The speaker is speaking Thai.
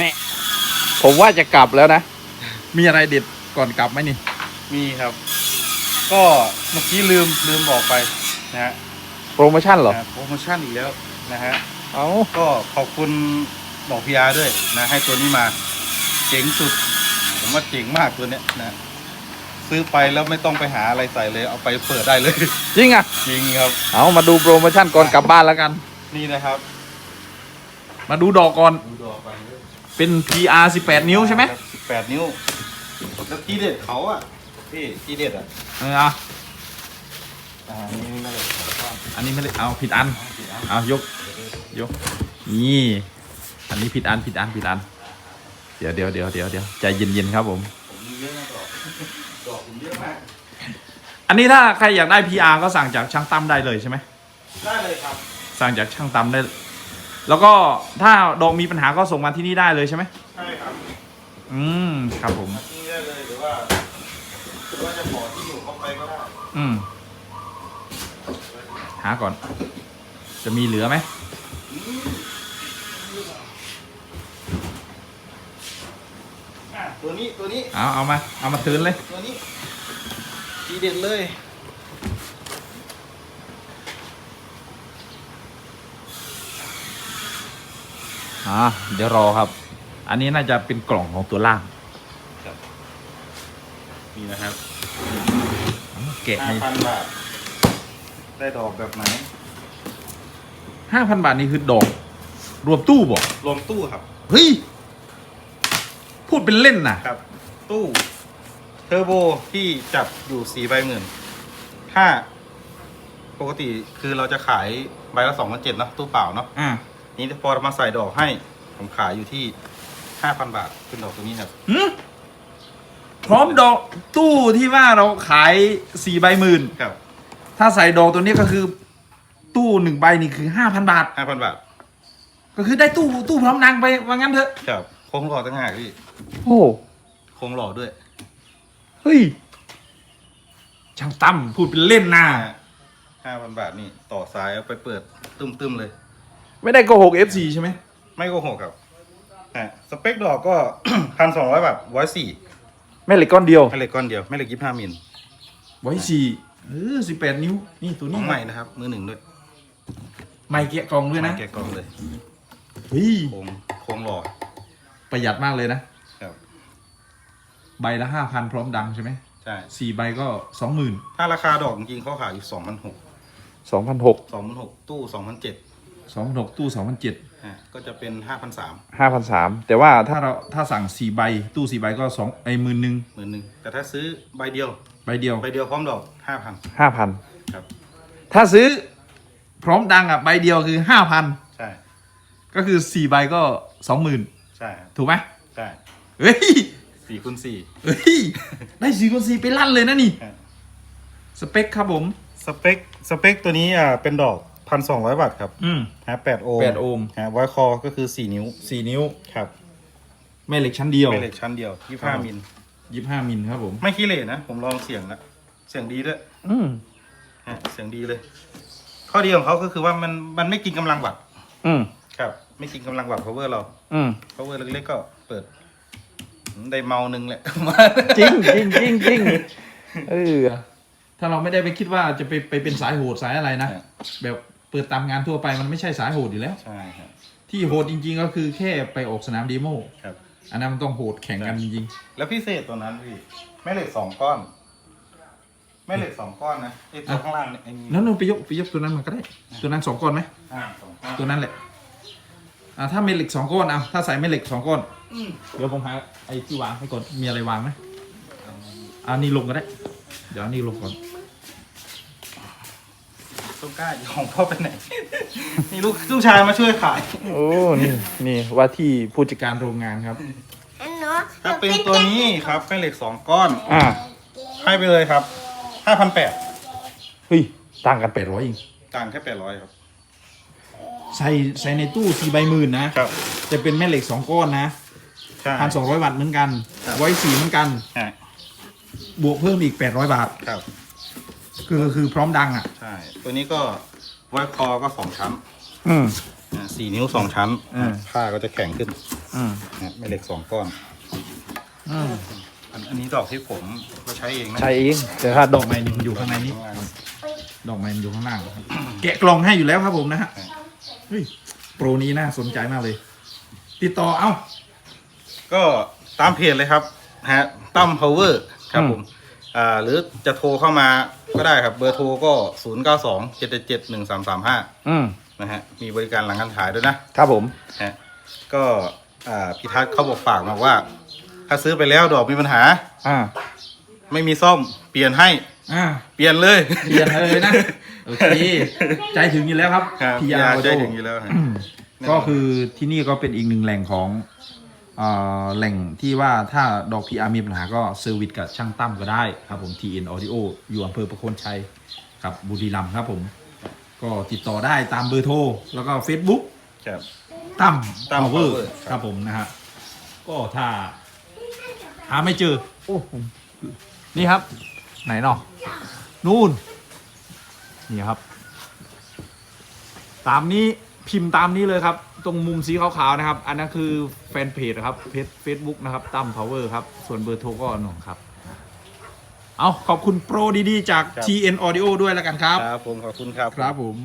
นี่ผมว่าจะกลับแล้วนะ มีอะไรเด็ดก่อนกลับไหมนี่ มีครับ ก็เมื่อกี้ลืมลืมบอกไปนะฮะโปรโมชั่นเหรอ นะโปรโมชั่นอีกแล้วนะฮะ เอาก็ขอบคุณบอกพีอาร์ด้วยนะ ให้ตัวนี้มา เจ๋งสุด ผมว่าเจ๋งมากตัวเนี้ยนะ ซื้อไปแล้วไม่ต้องไปหาอะไรใส่เลย เอาไปเปิดได้เลย จริงอะ จริงครับ เอามาดูโปรโมชั่นก่อนกลับบ้านแล้วกัน นี่นะครับ มาดูดอกก่อน ดูดอกไปเลย เป็น PR 18 นิ้วใช่ไหมแปดนิ้ว แล้วที่เด็ดเขาอะพี่ที่เด็ดอะเออเอาอ่านี่ไม่ได้ขอความอันนี้ไม่ได้เอาผิดอันเอายก ยก นี่ อันนี้ผิดอันผิดอันผิดอัน เดี๋ยวเดี๋ยวเดี๋ยวเดี๋ยวเดี๋ยวใจเย็นๆครับผม ผมมีเยอะมากดอกดอกผมเยอะมากอันนี้ถ้าใครอยากได้ PR ก็สั่งจากช่างตั้มได้เลยใช่ไหมได้เลยครับ สั่งจากช่างตั้มได้ แล้วก็ถ้าดอกมีปัญหาก็ส่งมาที่นี่ได้เลยใช่ไหมใช่ครับอืมครับผม มาที่นี่ได้เลยหรือว่าหรือว่าจะขอที่อยู่เข้าไปก็ได้อืม หาก่อน จะมีเหลือไหม อะตัวนี้ตัวนี้เอาเอามา เอามาทืนเลย ตัวนี้ทีเด็ดเลย อ่าเดี๋ยวรอครับ อันนี้น่าจะเป็นกล่องของตัวล่างนี่นะครับเกะให้ห้าพันบาท ได้ดอกแบบไหน ห้าพันบาทนี่คือดอก รวมตู้บอกรวมตู้ครับ เฮ้ย พูดเป็นเล่นนะครับ ตู้ เทอร์โบที่จับอยู่สี่ใบหมื่นถ้า ปกติคือเราจะขายใบละสองพันเจ็ดเนาะตู้เปล่าเนาะอ่า นี่พอเรามาใส่ดอกให้ ผมขายอยู่ที่ห้าพันบาทเป็นดอกตัวนี้ครับหืมพร้อมดอกตู้ที่ว่าเราขายสี่ใบหมื่นครับถ้าใส่ดอกตัวนี้ก็คือ ตู้หนึ่งใบนี่คือห้าพันบาท ห้าพันบาท ก็คือได้ตู้ตู้พร้อมนางไปว่างั้นเถอะครับโค้งหล่อตั้งหากพี่โอ้โค้งหล่อด้วยเฮ้ยช่างตั้มพูดเป็นเล่นนะห้าพันบาทนี่ต่อสายเอาไปเปิด ตึมๆเลย ไม่ได้โกหก FC ใช่ไหมไม่โกหกครับอะสเปคดอกก็ พันสองร้อยบาทไว้สี่แม่เหล็กก้อนเดียวแม่เหล็กก้อนเดียวแม่เหล็กยี่ห้ามิลไว้สี่เออสิบแปดนิ้ว นี่ตัวขนี้องใหม่นะครับ มือหนึ่งด้วยไม่เกียกล่องด้วยนะแกะกล่องเลยเฮ้ยโค้งโค้งหล่อประหยัดมากเลยนะ ครับ ใบละห้าพันพร้อมดังใช่ไหมใช่ สี่ใบก็สองหมื่นถ้าราคาดอกจริงๆเขาขายอยู่สองพันหกสองพันหกสองพันหกตู้สองพันเจ็ด สองพันหกตู้สองพันเจ็ดอะก็จะเป็นห้าพันสามห้าพันสามแต่ว่าถ้าเราถ้าสั่งสี่ใบตู้สี่ใบก็สองไอ้หมื่นหนึ่งหมื่นหนึ่งแต่ถ้าซื้อใบเดียวใบเดียวใบเดียวพร้อมดอกห้าพันห้าพันครับ ถ้าซื้อพร้อมดังอะใบเดียวคือห้าพันใช่ ก็คือสี่ใบก็สองหมื่นใช่ครับถูกไหมใช่เฮ้ยสี่คูณสี่เฮ้ยได้สี่คนสี่ไปลั่นเลยนะนี่อะสเปคครับผม สเปคสเปคตัวนี้อะเป็นดอก พันสองร้อยบาทครับอืม ฮะแปดโอห์มแปดโอห์ม ฮะไวคอก็คือสี่นิ้วสี่นิ้วครับแม่เหล็กชั้นเดียว เป็นเหล็กชั้นเดียวยี่ห้ามิลยี่ห้ามิลครับผม ไม่ขี้เหร่นะ ผมลองเสียงแล้วเสียงดีด้วยอืมฮะเสียงดีเลย ข้อดีของเขาก็คือว่ามันมันไม่กินกำลังวัตต์อืมครับ ไม่กินกำลังวัตต์ power เรา อืม power เล็กๆก็เปิดได้เมาหนึ่งแหละ จริงจริงจริงจริงเออ ถ้าเราไม่ได้ไปคิดว่าจะไปไปเป็นสายโหดสายอะไรนะ แบบ เปิดตามงานทั่วไปมันไม่ใช่สายโหดอยู่แล้ว ใช่ครับ ที่โหดจริง ๆ ก็คือแค่ไปออกสนามดีโมครับ อันนั้นมันต้องโหดแข่งกันจริงแล้วพิเศษตัวนั้นพี่แม่เหล็กสองก้อน แม่เหล็กสองก้อนนะไอ้ตัวข้างล่างเนี่ยไอ้นี่ๆแล้วเราไปยกไปยกตัวนั้นมันก็ได้ ตัวนั้นสองก้อนไหมอ่าสองก้อนตัวนั้นแหละอ่าถ้าเมดเหล็กสองก้อนเอาถ้าใส่เมดเหล็กสองก้อนเดี๋ยวผมหาไอ้ที่วางให้ก่อนมีอะไรวางไหมอันนี้ลงก็ได้ เดี๋ยวอันนี้ลงก่อน ต้นกล้าอยู่ของพ่อไปไหน นี่ลูกลูกชายมาช่วยขาย โอ้นี่นี่ว่าที่ผู้จัดการโรงงานครับถ้าเป็นตัวนี้ครับแม่เหล็กสองก้อน อ่าให้ไปเลยครับห้าพันแปดเฮ้ยต่างกันแปดร้อยเองต่างแค่แปดร้อยครับ ใส่ใส่ในตู้สี่ใบหมื่นนะ ครับ จะเป็นแม่เหล็กสองก้อนนะใช่พันสองร้อยวัตต์เหมือนกันครับไว้สีเหมือนกัน ใช่บวกเพิ่มอีกแปดร้อยบาท ครับ คือคือพร้อมดังอะใช่ตัวนี้ก็ไว้คอก็สองชั้นอืมอ่าสี่นิ้วสองชั้นอืม ผ้าก็จะแข็งขึ้นอืมนะแม่เหล็กสองก้อน อืมอันอันนี้ดอกที่ผมก็ใช้เองนะใช่เองแต่ถ้าดอกไม้นี่มันอยู่ข้างในนี้ ดอกไม้มันอยู่ข้างล่างครับแกะกล่องให้อยู่แล้วครับผมนะฮะเฮ้ยโปรนี้น่าสนใจมากเลย ติดต่อเอ้า ก็ตามเพจเลยครับนะฮะตั้มพาวเวอร์ครับอืมผม อ่าหรือจะโทรเข้ามาก็ได้ครับ เบอร์โทรก็0 9 2 7 7 1 3 3 5อืมนะฮะมีบริการหลังการขายด้วยนะครับผมฮะก็อ่าพิทักษ์เขาบอกฝากมาว่า ถ้าซื้อไปแล้วดอกมีปัญหา อ่าไม่มีซ่อมเปลี่ยนให้ อ่าเปลี่ยนเลยเรียนเลยนะโอเคใจถึงอยู่แล้วครับ ครับพีพี่อาอาร์ใจถึงอยู่แล้วฮะ ก็คือที่นี่ก็เป็นอีกหนึ่งแหล่งของเอ่อ แหล่งที่ว่าถ้าดอก PR มีปัญหาก็เซอร์วิสกับช่างตั้มก็ได้ครับผม TN Audio อยู่อำเภอประโคนชัยครับบุรีรัมย์ครับผม ก็ติดต่อได้ตามเบอร์โทร แล้วก็ Facebook ครับ ตั้มตั้มพาวเวอร์ Power ครับผมนะฮะก็ถ้า หาไม่เจอ โอ้ผมนี่ครับ ไหนเนาะนู่น นี่ครับ ตามนี้ พิมพ์ตามนี้เลยครับ ตรงมุมสีขาวๆนะครับ อันนั้นคือแฟนเพจนะครับเพจเฟซบุ๊กนะครับตั้มพาวเวอร์ครับ ส่วนเบอร์โทรก็หนองครับ เอาขอบคุณโปรดีๆ จาก ครับ TN Audio ด้วยแล้วกันครับ ครับผมขอบคุณครับ ครับผม